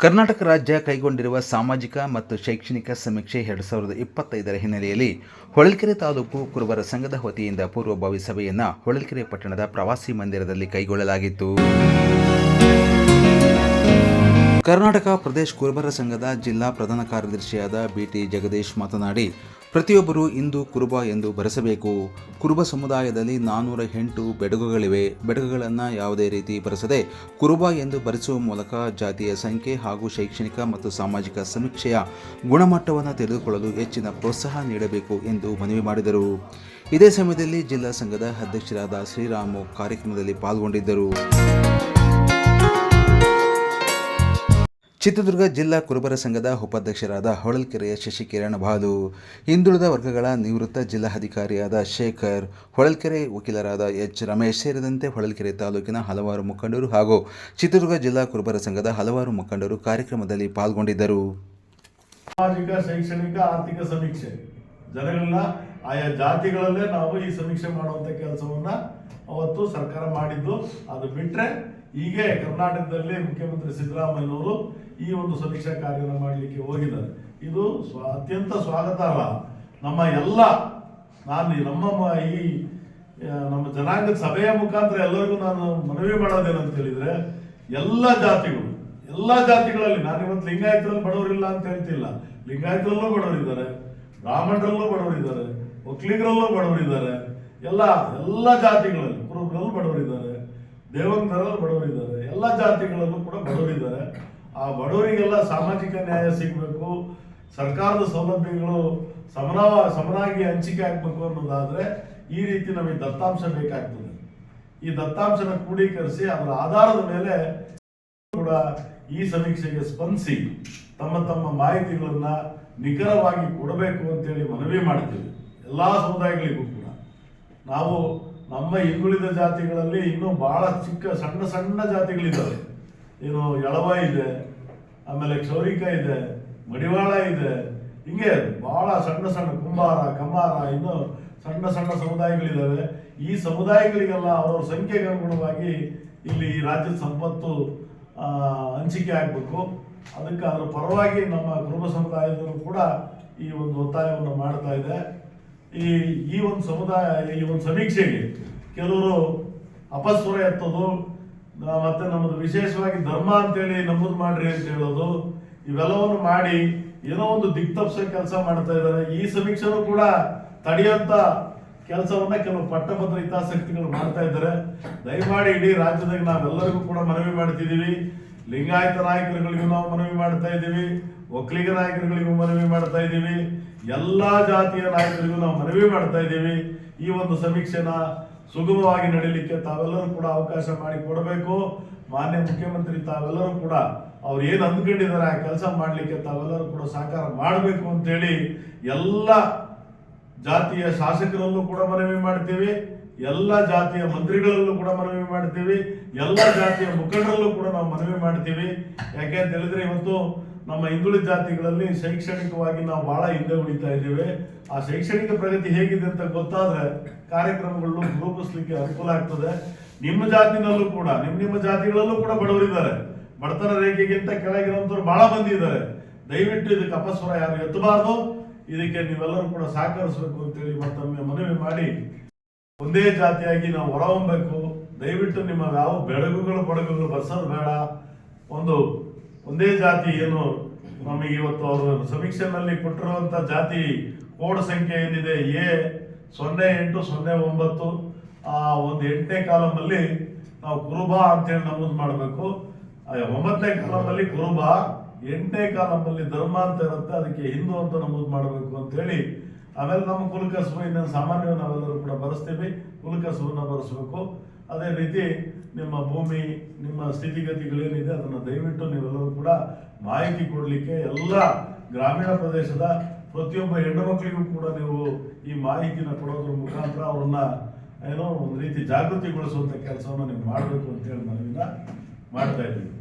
ಕರ್ನಾಟಕ ರಾಜ್ಯ ಕೈಗೊಂಡಿರುವ ಸಾಮಾಜಿಕ ಮತ್ತು ಶೈಕ್ಷಣಿಕ ಸಮೀಕ್ಷೆ ಎರಡು ಸಾವಿರದ ಇಪ್ಪತ್ತೈದರ ಹಿನ್ನೆಲೆಯಲ್ಲಿ ಹೊಳಲ್ಕೆರೆ ತಾಲೂಕು ಕುರುಬರ ಸಂಘದ ವತಿಯಿಂದ ಪೂರ್ವಭಾವಿ ಸಭೆಯನ್ನು ಹೊಳಲ್ಕೆರೆ ಪಟ್ಟಣದ ಪ್ರವಾಸಿ ಮಂದಿರದಲ್ಲಿ ಕೈಗೊಳ್ಳಲಾಗಿತ್ತು. ಕರ್ನಾಟಕ ಪ್ರದೇಶ್ ಕುರುಬರ ಸಂಘದ ಜಿಲ್ಲಾ ಪ್ರಧಾನ ಕಾರ್ಯದರ್ಶಿಯಾದ ಬಿಟಿ ಜಗದೀಶ್ ಮಾತನಾಡಿ ಪ್ರತಿಯೊಬ್ಬರು ಇಂದು ಕುರುಬ ಎಂದು ಬರೆಸಬೇಕು. ಕುರುಬ ಸಮುದಾಯದಲ್ಲಿ ನಾನ್ನೂರ ಎಂಟು ಬೆಡಗುಗಳಿವೆ. ಬೆಡಗುಗಳನ್ನು ಯಾವುದೇ ರೀತಿ ಬರೆಸದೆ ಕುರುಬ ಎಂದು ಬರೆಸುವ ಮೂಲಕ ಜಾತಿಯ ಸಂಖ್ಯೆ ಹಾಗೂ ಶೈಕ್ಷಣಿಕ ಮತ್ತು ಸಾಮಾಜಿಕ ಸಮೀಕ್ಷೆಯ ಗುಣಮಟ್ಟವನ್ನು ತಿಳಿದುಕೊಳ್ಳಲು ಹೆಚ್ಚಿನ ಪ್ರೋತ್ಸಾಹ ನೀಡಬೇಕು ಎಂದು ಮನವಿ ಮಾಡಿದರು. ಇದೇ ಸಮಯದಲ್ಲಿ ಜಿಲ್ಲಾ ಸಂಘದ ಅಧ್ಯಕ್ಷರಾದ ಶ್ರೀರಾಮು ಕಾರ್ಯಕ್ರಮದಲ್ಲಿ ಪಾಲ್ಗೊಂಡಿದ್ದರು. ಚಿತ್ರದುರ್ಗ ಜಿಲ್ಲಾ ಕುರುಬರ ಸಂಘದ ಉಪಾಧ್ಯಕ್ಷರಾದ ಹೊಳಲ್ಕೆರೆಯ ಶಶಿಕಿರಣ ಬಾಲು, ಹಿಂದುಳಿದ ವರ್ಗಗಳ ನಿವೃತ್ತ ಜಿಲ್ಲಾಧಿಕಾರಿಯಾದ ಶೇಖರ್, ಹೊಳಲ್ಕೆರೆ ವಕೀಲರಾದ ಎಚ್ ರಮೇಶ್ ಸೇರಿದಂತೆ ಹೊಳಲ್ಕೆರೆ ತಾಲೂಕಿನ ಹಲವಾರು ಮುಖಂಡರು ಹಾಗೂ ಚಿತ್ರದುರ್ಗ ಜಿಲ್ಲಾ ಕುರುಬರ ಸಂಘದ ಹಲವಾರು ಮುಖಂಡರು ಕಾರ್ಯಕ್ರಮದಲ್ಲಿ ಪಾಲ್ಗೊಂಡಿದ್ದರು. ಸಾಮಾಜಿಕ, ಶೈಕ್ಷಣಿಕ, ಆರ್ಥಿಕ ಸಮೀಕ್ಷೆ. ಜನಗಳನ್ನ, ಆಯಾ ಜಾತಿಗಳಲ್ಲೇ ನಾವು ಈ ಸಮೀಕ್ಷೆ ಮಾಡುವಂತ ಕೆಲಸವನ್ನ ಅವತ್ತು ಸರ್ಕಾರ ಮಾಡಿದ್ದು. ಅದು ಬಿಟ್ರೆ ಹೀಗೆ ಕರ್ನಾಟಕದಲ್ಲಿ ಮುಖ್ಯಮಂತ್ರಿ ಸಿದ್ದರಾಮಯ್ಯನವರು ಈ ಒಂದು ಸಮೀಕ್ಷಾ ಕಾರ್ಯವನ್ನು ಮಾಡಲಿಕ್ಕೆ ಹೋಗಿದ್ದಾರೆ. ಇದು ಸ್ವ ಅತ್ಯಂತ ಸ್ವಾಗತಾರ್ಹ ನಮ್ಮ ಎಲ್ಲ, ನಾನು ನಮ್ಮ ಈ ನಮ್ಮ ಜನಾಂಗದ ಸಭೆಯ ಮುಖಾಂತರ ಎಲ್ಲರಿಗೂ ನಾನು ಮನವಿ ಮಾಡೋದೇನಂತ ಹೇಳಿದ್ರೆ, ಎಲ್ಲ ಜಾತಿಗಳು, ಎಲ್ಲ ಜಾತಿಗಳಲ್ಲಿ, ನಾನು ಇವತ್ತು ಲಿಂಗಾಯತರಲ್ಲಿ ಬಡವರಿಲ್ಲ ಅಂತ ಹೇಳ್ತಿಲ್ಲ. ಲಿಂಗಾಯತರಲ್ಲೂ ಬಡವರಿದ್ದಾರೆ, ಬ್ರಾಹ್ಮಣರಲ್ಲೂ ಬಡವರಿದ್ದಾರೆ, ಒಕ್ಕಲಿಗರಲ್ಲೂ ಬಡವರಿದ್ದಾರೆ. ಎಲ್ಲ ಎಲ್ಲ ಜಾತಿಗಳಲ್ಲಿ, ಕುರುಬರಲ್ಲೂ ಬಡವರಿದ್ದಾರೆ. ದೇವಂಗರಲ್ಲೂ ಬಡವರಿದ್ದಾರೆ. ಎಲ್ಲ ಜಾತಿಗಳಲ್ಲೂ ಕೂಡ ಬಡವರಿದ್ದಾರೆ. ಆ ಬಡವರಿಗೆಲ್ಲ ಸಾಮಾಜಿಕ ನ್ಯಾಯ ಸಿಗಬೇಕು. ಸರ್ಕಾರದ ಸೌಲಭ್ಯಗಳು ಸಮನ, ಸಮನಾಗಿ ಹಂಚಿಕೆ ಆಗಬೇಕು ಅನ್ನೋದಾದರೆ ಈ ರೀತಿ ನಮಗೆ ದತ್ತಾಂಶ ಬೇಕಾಗ್ತದೆ. ಈ ದತ್ತಾಂಶನ ಕ್ರೋಢೀಕರಿಸಿ ಅದರ ಆಧಾರದ ಮೇಲೆ ಕೂಡ ಈ ಸಮೀಕ್ಷೆಗೆ ಸ್ಪಂದಿಸಿ ತಮ್ಮ ತಮ್ಮ ಮಾಹಿತಿಗಳನ್ನು ನಿಖರವಾಗಿ ಕೊಡಬೇಕು ಅಂತೇಳಿ ಮನವಿ ಮಾಡ್ತೀವಿ. ಎಲ್ಲಾ ಸಮುದಾಯಗಳಿಗೂ ಕೂಡ. ನಾವು ನಮ್ಮ ಹಿಂದುಳಿದ ಜಾತಿಗಳಲ್ಲಿ ಇನ್ನೂ ಬಹಳ ಚಿಕ್ಕ, ಸಣ್ಣ ಸಣ್ಣ ಜಾತಿಗಳಿದ್ದಾವೆ. ಏನು ಎಳವ ಇದೆ, ಆಮೇಲೆ ಕ್ಷೌರಿಕ ಇದೆ, ಮಡಿವಾಳ ಇದೆ, ಹಿಂಗೆ ಬಹಳ ಸಣ್ಣ ಸಣ್ಣ, ಕುಂಬಾರ ಕಮ್ಮಾರ ಇನ್ನು ಸಣ್ಣ ಸಣ್ಣ ಸಮುದಾಯಗಳಿದ್ದಾವೆ. ಈ ಸಮುದಾಯಗಳಿಗೆಲ್ಲ ಅವರ ಸಂಖ್ಯೆಗೆ ಅನುಗುಣವಾಗಿ ಇಲ್ಲಿ ಈ ರಾಜ್ಯದ ಸಂಪತ್ತು ಹಂಚಿಕೆ ಆಗಬೇಕು. ಅದಕ್ಕೆ ಅದರ ಪರವಾಗಿ ನಮ್ಮ ಕುರುಬ ಸಮುದಾಯದವರು ಕೂಡ ಈ ಒಂದು ಒತ್ತಾಯವನ್ನು ಮಾಡ್ತಾ ಇದೆ. ಈ ಈ ಒಂದು ಸಮುದಾಯ, ಈ ಒಂದು ಸಮೀಕ್ಷೆಗೆ ಕೆಲವರು ಅಪಸ್ವರ ಎತ್ತೋದು ಮತ್ತೆ ನಮ್ಮದು ವಿಶೇಷವಾಗಿ ಧರ್ಮ ಅಂತೇಳಿ ನಮೂದು ಮಾಡ್ರಿ ಅಂತ ಹೇಳೋದು, ಇವೆಲ್ಲವನ್ನು ಮಾಡಿ ಏನೋ ಒಂದು ದಿಕ್ತಪ್ಸ ಕೆಲಸ ಮಾಡ್ತಾ ಇದ್ದಾರೆ. ಈ ಸಮೀಕ್ಷೆನೂ ಕೂಡ ತಡೆಯುವಂತ ಕೆಲಸವನ್ನ ಕೆಲವು ಪಟ್ಟಭದ್ರ ಹಿತಾಸಕ್ತಿಗಳು ಮಾಡ್ತಾ ಇದ್ದಾರೆ. ದಯಮಾಡಿ ಇಡೀ ರಾಜ್ಯದಾಗ ನಾವೆಲ್ಲರಿಗೂ ಕೂಡ ಮನವಿ ಮಾಡ್ತಿದ್ದೀವಿ. ಲಿಂಗಾಯತ ನಾಯಕರುಗಳಿಗೂ ನಾವು ಮನವಿ ಮಾಡ್ತಾ ಇದ್ದೀವಿ. ಒಕ್ಕಲಿಗ ನಾಯಕರುಗಳಿಗೂ ಮನವಿ ಮಾಡ್ತಾ ಇದ್ದೀವಿ. ಎಲ್ಲ ಜಾತಿಯ ನಾಯಕರಿಗೂ ನಾವು ಮನವಿ ಮಾಡ್ತಾ ಇದ್ದೀವಿ. ಈ ಒಂದು ಸಮೀಕ್ಷೆನ ಸುಗಮವಾಗಿ ನಡೀಲಿಕ್ಕೆ ತಾವೆಲ್ಲರೂ ಕೂಡ ಅವಕಾಶ ಮಾಡಿ ಕೊಡಬೇಕು. ಮಾನ್ಯ ಮುಖ್ಯಮಂತ್ರಿ ತಾವೆಲ್ಲರೂ ಕೂಡ ಅವ್ರು ಏನು ಅಂದ್ಕೊಂಡಿದ್ದಾರೆ ಆ ಕೆಲಸ ಮಾಡಲಿಕ್ಕೆ ತಾವೆಲ್ಲರೂ ಕೂಡ ಸಹಕಾರ ಮಾಡಬೇಕು ಅಂತೇಳಿ ಎಲ್ಲ ಜಾತಿಯ ಶಾಸಕರಲ್ಲೂ ಕೂಡ ಮನವಿ ಮಾಡ್ತೀವಿ. ಎಲ್ಲ ಜಾತಿಯ ಮಂತ್ರಿಗಳಲ್ಲೂ ಕೂಡ ಮನವಿ ಮಾಡ್ತೀವಿ. ಎಲ್ಲ ಜಾತಿಯ ಮುಖಂಡರಲ್ಲೂ ಕೂಡ ನಾವು ಮನವಿ ಮಾಡ್ತೀವಿ. ಯಾಕೆ ಅಂತ ಹೇಳಿದ್ರೆ ಇವತ್ತು ನಮ್ಮ ಹಿಂದುಳಿದ ಜಾತಿಗಳಲ್ಲಿ ಶೈಕ್ಷಣಿಕವಾಗಿ ನಾವು ಬಹಳ ಹಿಂದೆ ಉಳಿತಾ ಇದ್ದೇವೆ. ಆ ಶೈಕ್ಷಣಿಕ ಪ್ರಗತಿ ಹೇಗಿದೆ ಅಂತ ಗೊತ್ತಾದ್ರೆ ಕಾರ್ಯಕ್ರಮಗಳನ್ನು ರೂಪಿಸ್ಲಿಕ್ಕೆ ಅನುಕೂಲ ಆಗ್ತದೆ. ನಿಮ್ಮ ಜಾತಿನಲ್ಲೂ ಕೂಡ ನಿಮ್ಮ ನಿಮ್ಮ ಜಾತಿಗಳಲ್ಲೂ ಕೂಡ ಬಡವರಿದ್ದಾರೆ ಬಡತನ ರೇಖೆಗಿಂತ ಕೆಳಗಿರುವಂತವ್ರು ಬಹಳ ಮಂದಿ ಇದ್ದಾರೆ. ದಯವಿಟ್ಟು ಇದಕ್ಕೆ ಅಪಸ್ವರ ಯಾರು ಎತ್ತಬಾರ್ದು. ಇದಕ್ಕೆ ನೀವೆಲ್ಲರೂ ಕೂಡ ಸಹಕರಿಸಬೇಕು ಅಂತೇಳಿ ಮತ್ತೊಮ್ಮೆ ಮನವಿ ಮಾಡಿ. ಒಂದೇ ಜಾತಿಯಾಗಿ ನಾವು ಹೊರಹೊಂಬೇಕು ದಯವಿಟ್ಟು ನಿಮ್ಮ ಯಾವ ಬೆಳಗುಗಳು ಬಡಗುಗಳು ಬರ್ಸೋದು ಬೇಡ. ಒಂದು ಒಂದೇ ಜಾತಿ ಏನು ನಮಗೆ ಇವತ್ತು ಅವರು ಸಮೀಕ್ಷೆನಲ್ಲಿ ಕೊಟ್ಟಿರುವಂಥ ಜಾತಿ ಕೋಡ್ ಸಂಖ್ಯೆ ಏನಿದೆ ಎ ಸೊನ್ನೆ ಎಂಟು ಸೊನ್ನೆ ಒಂಬತ್ತು, ಆ ಒಂದು ಎಂಟನೇ ಕಾಲಮಲ್ಲಿ ನಾವು ಕುರುಬ ಅಂತೇಳಿ ನಮೂದು ಮಾಡಬೇಕು. ಒಂಬತ್ತನೇ ಕಾಲಮಲ್ಲಿ ಕುರುಬ, ಎಂಟನೇ ಕಾಲಮಲ್ಲಿ ಧರ್ಮ ಅಂತ ಇರುತ್ತೆ, ಅದಕ್ಕೆ ಹಿಂದೂ ಅಂತ ನಮೂದು ಮಾಡಬೇಕು ಅಂತೇಳಿ ಆಮೇಲೆ ನಮ್ಮ ಕುಲಕಸು ಇನ್ನೊಂದು ಸಾಮಾನ್ಯವಾಗಿ ನಾವೆಲ್ಲರೂ ಕೂಡ ಬರೆಸ್ತೀವಿ ಕುಲಕಸುವನ್ನು ಬರೆಸಬೇಕು ಅದೇ ರೀತಿ ನಿಮ್ಮ ಭೂಮಿ, ನಿಮ್ಮ ಸ್ಥಿತಿಗತಿಗಳೇನಿದೆ, ಅದನ್ನು ದಯವಿಟ್ಟು ನೀವೆಲ್ಲರೂ ಕೂಡ ಮಾಹಿತಿ ಕೊಡಲಿಕ್ಕೆ ಎಲ್ಲ ಗ್ರಾಮೀಣ ಪ್ರದೇಶದ ಪ್ರತಿಯೊಬ್ಬ ಹೆಣ್ಣು ಮಕ್ಕಳಿಗೂ ಕೂಡ ನೀವು ಈ ಮಾಹಿತಿನ ಕೊಡೋದ್ರ ಮುಖಾಂತರ ಅವ್ರನ್ನ ಏನೋ ಒಂದು ರೀತಿ ಜಾಗೃತಿಗೊಳಿಸುವಂಥ ಕೆಲಸವನ್ನು ನೀವು ಮಾಡಬೇಕು ಅಂತೇಳಿ ಮನವಿನ ಮಾಡ್ತಾ ಇದ್ದೀವಿ